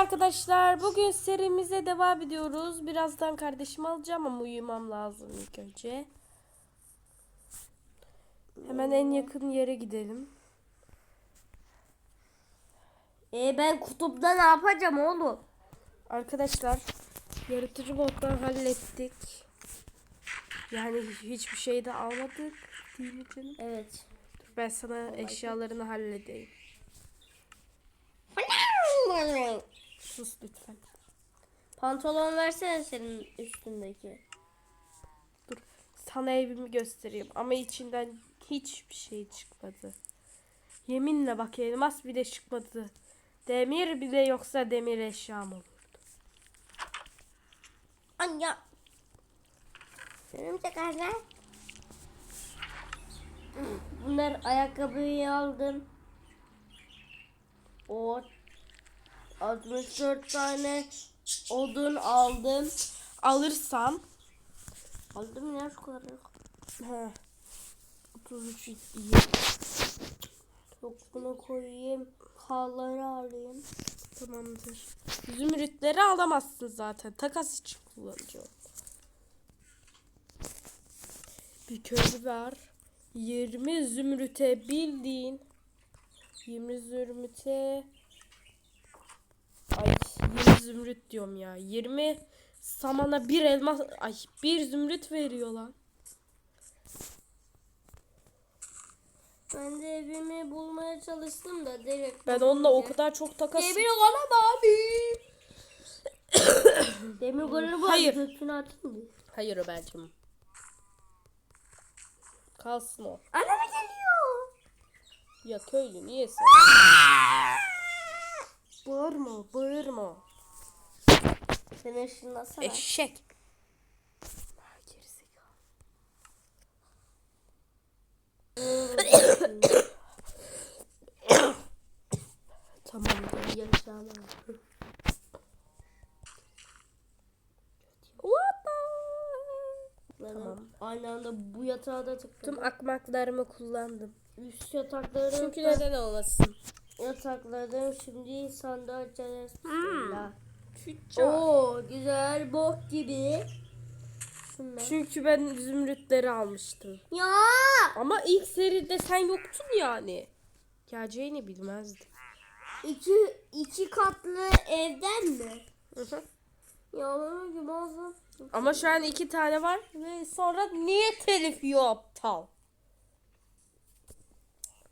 arkadaşlar. Bugün serimize devam ediyoruz. Birazdan kardeşimi alacağım ama uyumam lazım ilk önce. Hemen en yakın yere gidelim. E ben kutupta ne yapacağım oğlum? Arkadaşlar yaratıcı moddan hallettik. Yani hiçbir şey de almadık. Değil mi canım? Evet. Dur ben sana eşyalarını halledeyim. Sus lütfen. Pantolon versene senin üstündeki. Dur sana evimi göstereyim ama içinden hiçbir şey çıkmadı. Yeminle bak elmas bile çıkmadı. Demir bile yoksa demir eşyam olur. Anya. Örümcek ağlar. Bunlar ayakkabıyı aldım. O 64 tane odun aldım. Alırsam Aldım ya şu kadar. he, 33 iyi. Yok bunu koyayım. Kalları alayım. Tamamdır. Zümrütleri alamazsın zaten. Takas için kullanacağım. Bir köylü var. 20 zümrüte bildiğin 20 zümrüte 20 zümrüt diyorum ya. 20 samana bir elmas ay bir zümrüt veriyor lan. Ben de evimi bulmaya çalıştım da direkt. Ben onunla o kadar çok takas Demir golem abi. Demir golem var. Hayır. Götünü atayım mı? Hayır Ömerciğim. Kalsın o. Anne geliyor. Ya köylü niye sen? Bağırma, bağırma. Sen ışınlasana. Eşek. Tamamdır. Yaşamam. Tamam. Aynı anda bu yatağa da tıktım. Tüm akmaklarımı kullandım. Üst yatakları Çünkü neden olmasın? Yataklarım şimdi sandığı açacağız. Bismillah. Tüccar. Oo güzel bok gibi. Şunlar. Çünkü ben zümrütleri almıştım. Ya Ama ilk seride sen yoktun yani. Geleceğini bilmezdim. iki iki katlı evden mi? Hı hı. Ya bana gibi olsun. Ama şu an iki tane var ve sonra niye telif yiyor aptal?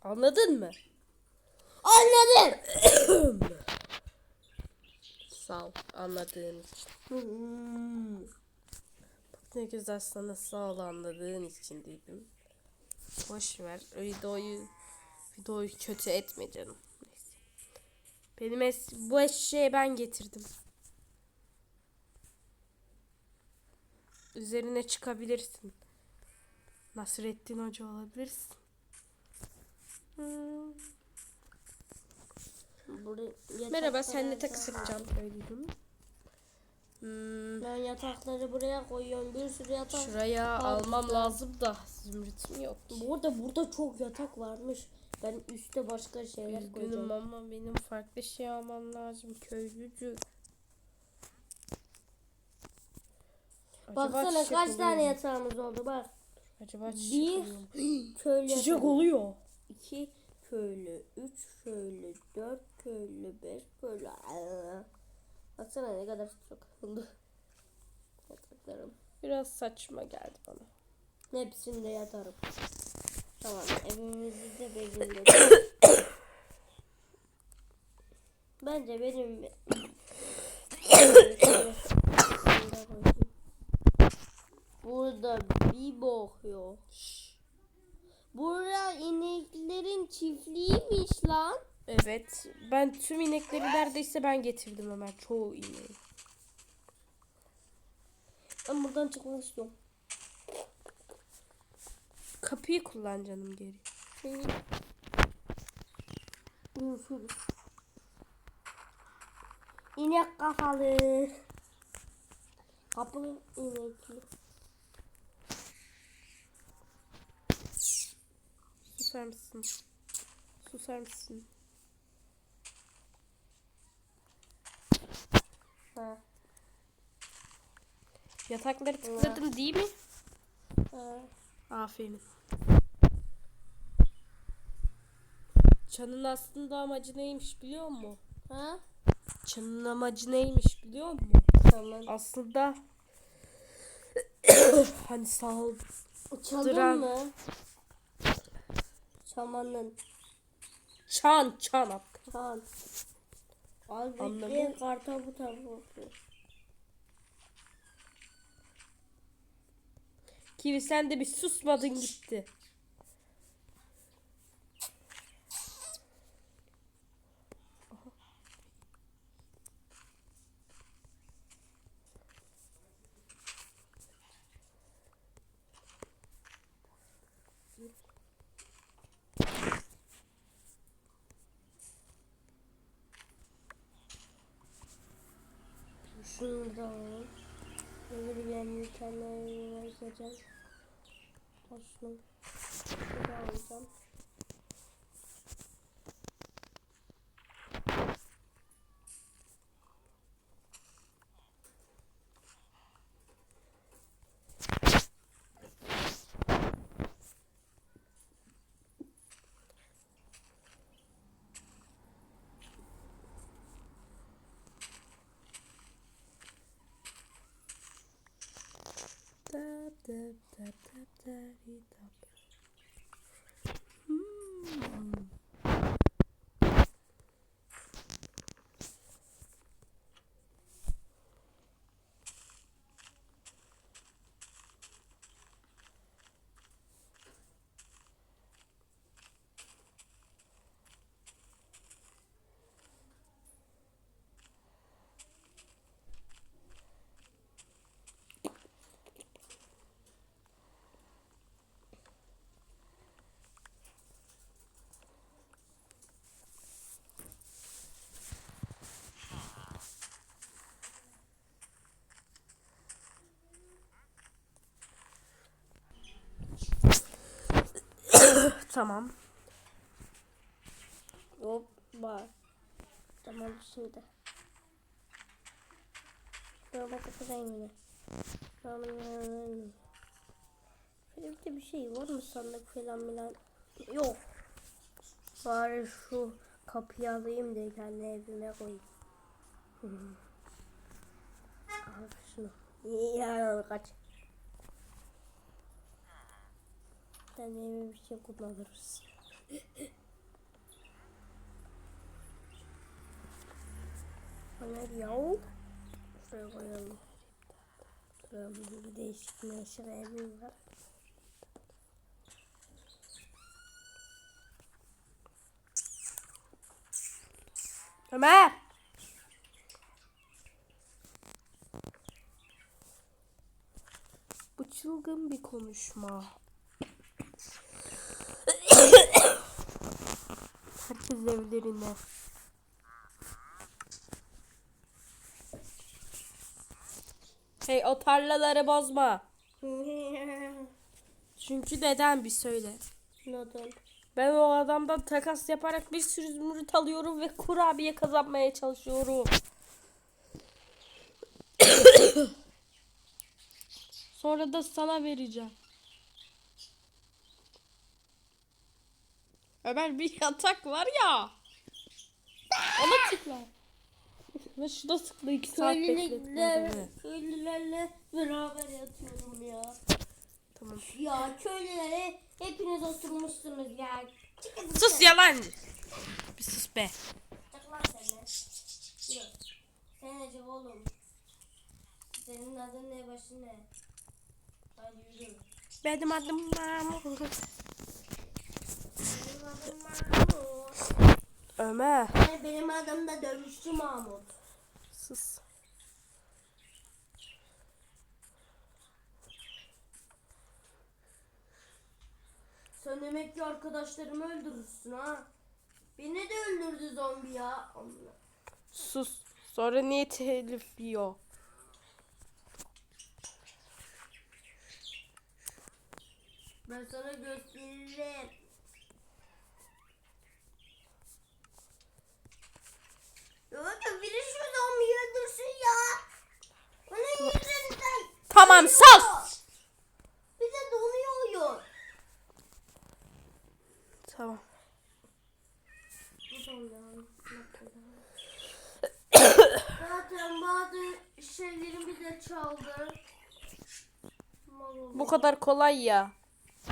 Anladın mı? Anladım. Sağ ol anladığın için. Ne güzel sana sağ ol anladığın için dedim. Boş ver. Videoyu videoyu kötü etme canım. Benim es bu eşeği ben getirdim. Üzerine çıkabilirsin. Nasrettin Hoca olabilirsin. Hmm. Burada Merhaba, seninle takas yatak- yapacağım söyleyeyim. Hmm, Ben yatakları buraya koyuyorum. Bir sürü yatak. şuraya Harika. almam lazım da zümrütüm yok. Burada burada çok yatak varmış. Ben üstte başka şeyler Üzgünüm koyacağım. ama benim farklı şey almam lazım köylücü. Baksana çiçek kaç oluyor tane yatağımız oldu bak. Acaba çiçek Bir köylü Çiçek yatağı. oluyor. 2 köylü, 3 köylü, 4 köylü, 5 köylü. Baksana ne kadar oldu. Yataklarım. Biraz saçma geldi bana. Hepsinde yatarım. Tamam evimizi de belirledik. Bence benim Burada bir bok yok. Burada ineklerin çiftliğiymiş lan. Evet. Ben tüm inekleri neredeyse ben getirdim Ömer. Çoğu ineği. Ben buradan çıkmak istiyorum. Kapıyı kullan canım geri. İnek kafalı. Kapı inekli. Susar mısın? Susar mısın? Yatakları tıkladım değil mi? Ha. Aferin. Çanın aslında amacı neymiş biliyor musun? Ha? Çanın amacı neymiş biliyor musun? Tamam. Aslında hani sağ ol. Çaldın Duran. mı? Çamanın. Çan çan. Çan. Abi Anladım. bekle karta bu tarafa Kivi sen de bir susmadın gitti. Şunu da alalım. Öbür benim bir tane yazacağım. Şunu. Şunu da alacağım. Tap tap tap tap tap. Hmm. Tamam. Hoppa. Tamam şimdi. Bak kapatayım yine. Şöyle bir şey var mı sandık falan filan? Yok. Bari şu kapıyı alayım da kendi evime koyayım. Al şunu. Ya kaç. Evime bir şey kullanırız. Bana yav. Şuraya koyalım. Şuraya bir değişik meşe evim var. Ömer. Bu çılgın bir konuşma. Herkes evlerine. Hey o tarlaları bozma. Çünkü neden bir söyle. Neden? Ben o adamdan takas yaparak bir sürü zümrüt alıyorum ve kurabiye kazanmaya çalışıyorum. Sonra da sana vereceğim. Ömer bir yatak var ya. Ona tıkla. Ve şuna tıkla iki saat bekletme. Köylülerle, beraber yatıyorum ya. Tamam. Ya köylülere hepiniz oturmuşsunuz ya. Çıkın Sus yalancı. Bir sus be. Çık lan sen de. Yok. Sen acaba oğlum. Senin adın ne başın ne? Hadi yürü. Benim adım Mahmut. Ömer. Benim adım da dövüşçü Mahmut. Sus. Sen demek ki arkadaşlarımı öldürürsün ha. Beni de öldürdü zombi ya. Allah. Sus. Sonra niye telif yiyor? Ben sana gösteririm. Yok biri şu zombiyi öldürsün ya. Onun yüzünden. Tamam Tamam sus. Bir de donuyor oyun. Tamam. Zaten bazı şeylerim bir de çaldı. Mal oldu. Bu kadar kolay ya.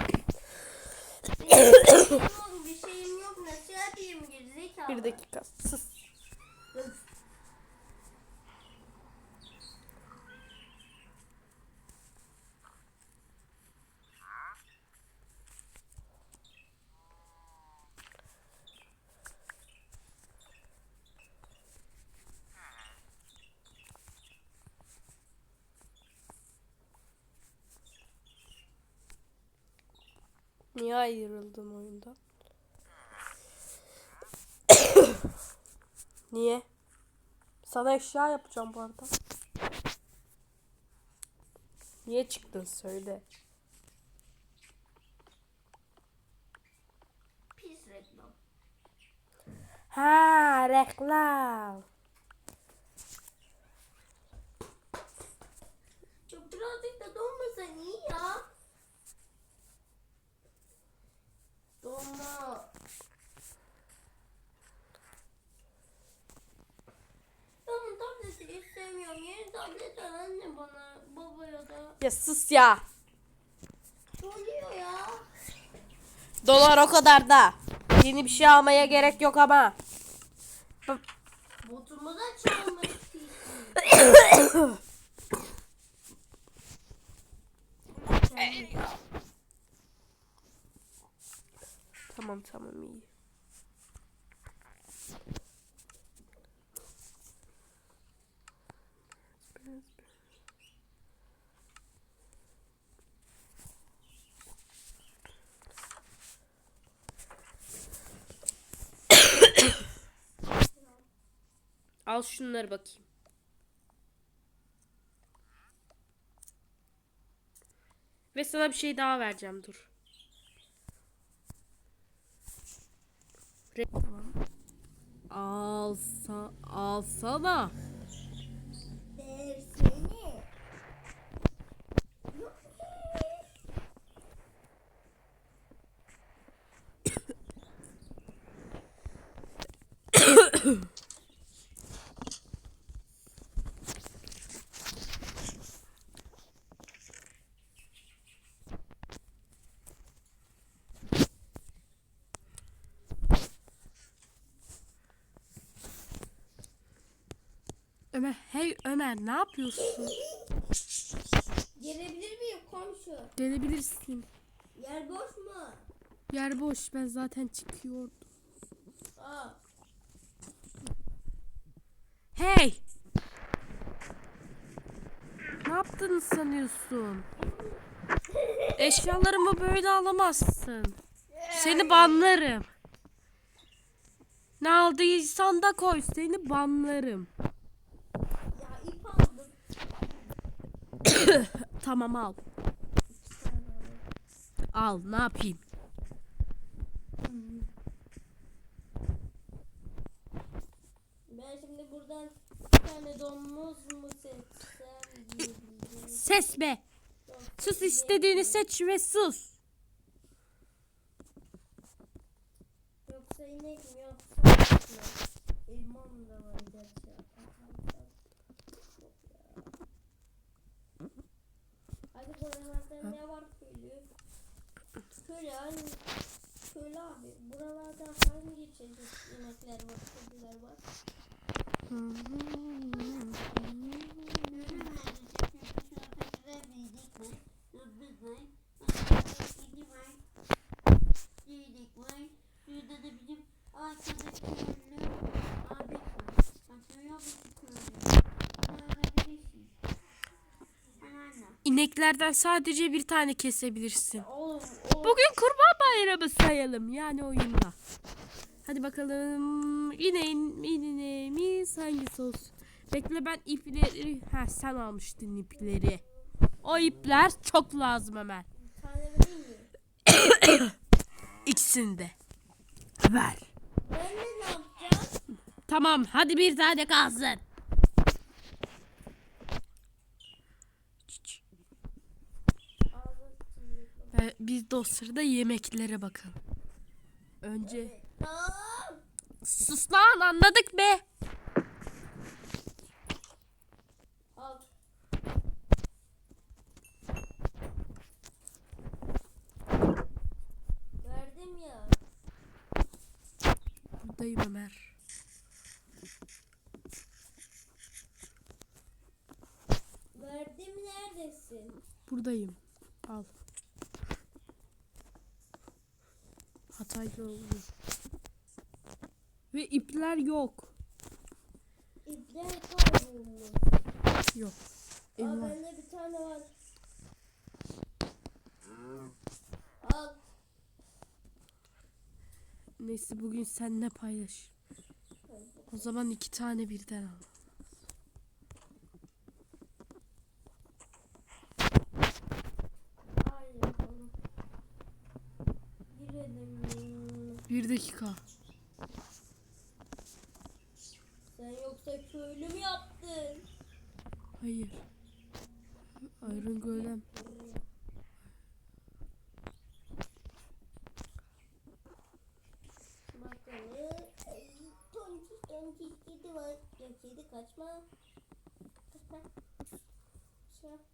Oğlum bir şeyim yok nasıl yapayım gerizekalı. Bir dakika. Sus. Niye ayrıldın oyundan? Niye? Sana eşya yapacağım bu arada. Niye çıktın söyle. Pis reklam. Ha reklam. Ya birazcık da donmasan iyi ya. Donma. Ben bu tableti istemiyorum. Al anne bana. Babaya da. Ya sus ya. Oluyor ya. Dolar o kadar da. Yeni bir şey almaya gerek yok ama. Botumu da çalmak Tamam tamam iyi. Al şunları bakayım. Ve sana bir şey daha vereceğim dur. Reklam. Alsa, alsana. Dersini. Ömer, hey Ömer ne yapıyorsun? Gelebilir miyim komşu? Gelebilirsin. Yer boş mu? Yer boş ben zaten çıkıyordum. Aa. Hey! Ne yaptığını sanıyorsun? Eşyalarımı böyle alamazsın. Seni banlarım. Ne aldıysan da koy seni banlarım. Ya ip aldım. Tamam al. Al ne yapayım? Ben şimdi buradan bir tane domuz mu seçsem. Ses be. Sus istediğini seç ve sus. Yoksa inek mi yoksa et mi? Elmam da var gerçi. Yok ya. Hadi buralarda ne var köylü? Köylü hangi? Köylü abi buralarda hangi çeşit inekler var, köylüler var? İneklerden sadece bir tane kesebilirsin. Bugün kurban bayramı sayalım yani oyunda. Hadi bakalım ineğin ineğimiz hangisi olsun? Bekle ben ipleri... Ha sen almıştın ipleri. O ipler çok lazım mi? İkisini de. Ver. Ben de ne yapacağım? Tamam hadi bir tane kalsın. Biz de o sırada yemeklere bakalım. Önce sus lan anladık be. Al. Verdim ya. Buradayım Ömer. Verdim neredesin? Buradayım. Al. Hataylı oldu. Ve ipler yok. İpler kaybolmuş. Yok. Aa Eyvah. bende bir tane var. Al. Neyse bugün seninle paylaş. O zaman iki tane birden. Al dakika. Sen yoksa köylü mü yaptın? Hayır. Iron Golem. Kedi kaçma. Kaçma.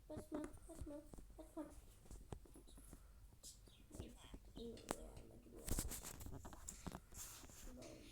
Kaçma. Kaçma. Gel bakayım. Ben şimdi beğendim ya. ya da eski. Aklımda. Kutu kutu. Kutu kutu. Evet, seninle ne bağırdım?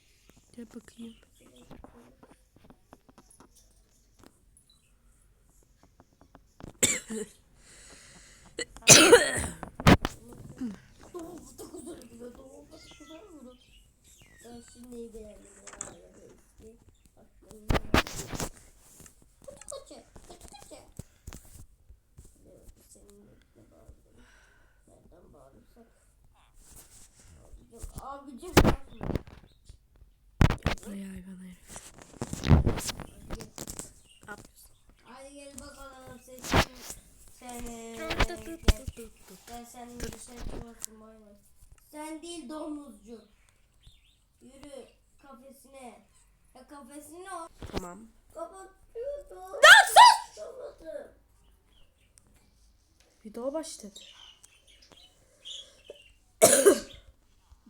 Nereden bağırırsak? Abicim, abicim Buraya hayvan herif. Hadi gel. Bakalım sen sen sen sen sen bir şey değil domuzcuk. Yürü kafesine. Ya kafesine o. Tamam. Kapatıyordum. Lan sus! Kapattım. Video başladı.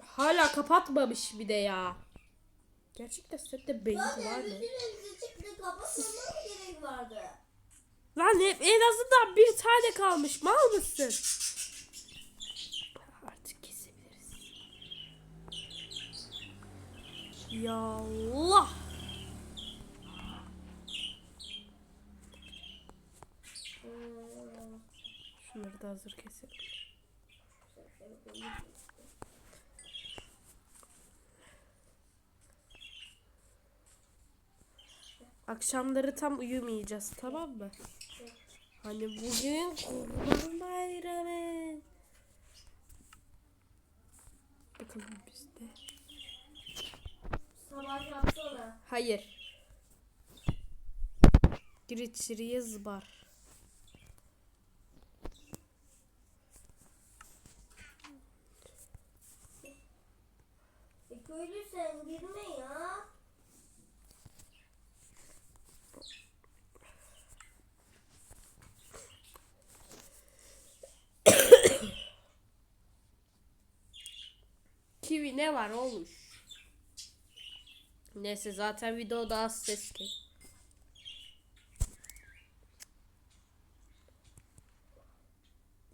Hala kapatmamış bir de ya. Gerçekten sende beyin var mı? Kapatmama gerek vardı? Lan hep en azından bir tane kalmış. Mal mısın? Artık kesebiliriz. Ya Allah. Şunları da hazır keselim. Akşamları tam uyumayacağız tamam mı? Hani bugün kurban bayramı. Bakalım bizde. Sabah yapsana. Hayır. Gir içeriye zıbar. E köylü sen girme ya. Kivi ne var olmuş? Neyse zaten videoda az ses geliyor.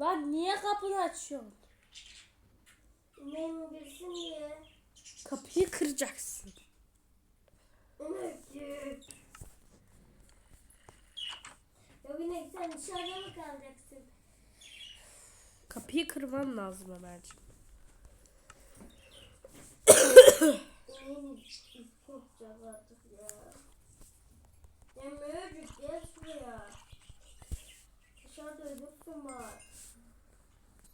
Lan niye kapını açıyorsun? Benim girsin diye. Kapıyı kıracaksın. Ya Binek sen dışarıda mı kalacaksın? Kapıyı kırman lazım Ömerciğim. Emin korkacağız artık ya. Ya Mövcük gel şuraya. Dışarıda ölürsün var.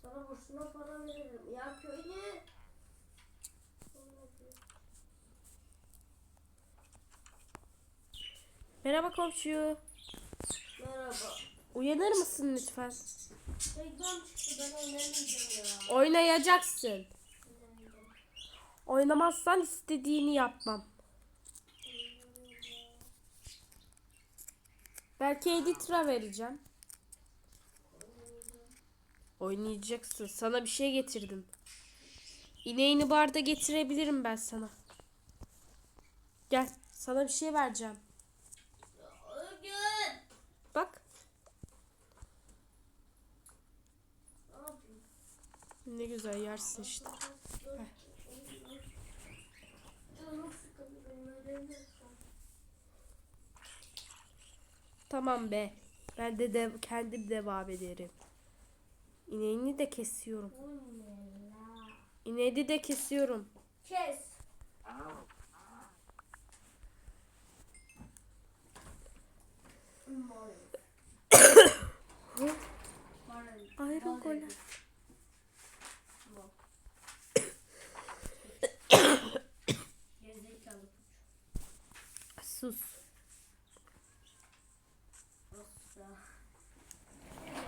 Sana boşuna para veririm. Ya köylü. Merhaba komşu. Merhaba. Uyanır mısın lütfen? Reklam çıktı ben oynamayacağım ya. Oynayacaksın. Oynamazsan istediğini yapmam. Belki editra vereceğim. Oynayacaksın. Sana bir şey getirdim. İneğini barda getirebilirim ben sana. Gel. Sana bir şey vereceğim. Bak. Ne güzel yersin işte. Canım sıkıldı benim ödevim yok. Tamam be. Ben de, de kendim devam ederim. İneğini de kesiyorum. İneği de kesiyorum. Kes. Ayrı gole. Gerizekalı Sus. Asla.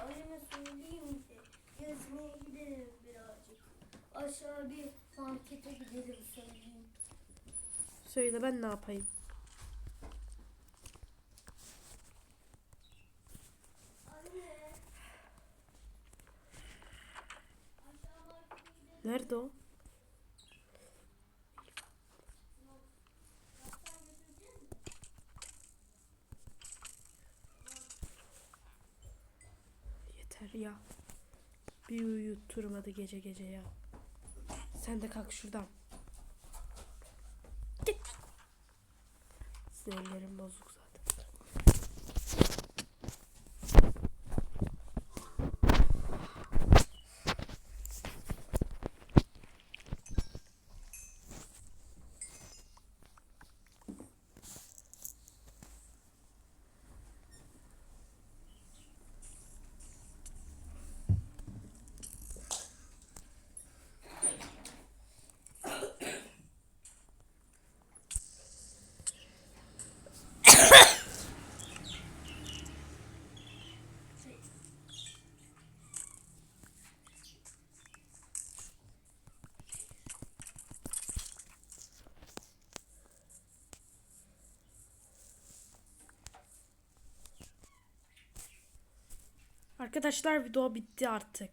Anneme söyleyeyim ki gezmeye gidelim birazcık. Aşağı bir markete gidelim söyleyeyim. Söyle ben ne yapayım? Anne. Nerede o? Yeter ya. Bir uyutturmadı gece gece ya. Sen de kalk şuradan. Git. Sinirlerim bozuk zaten. Arkadaşlar video bitti artık.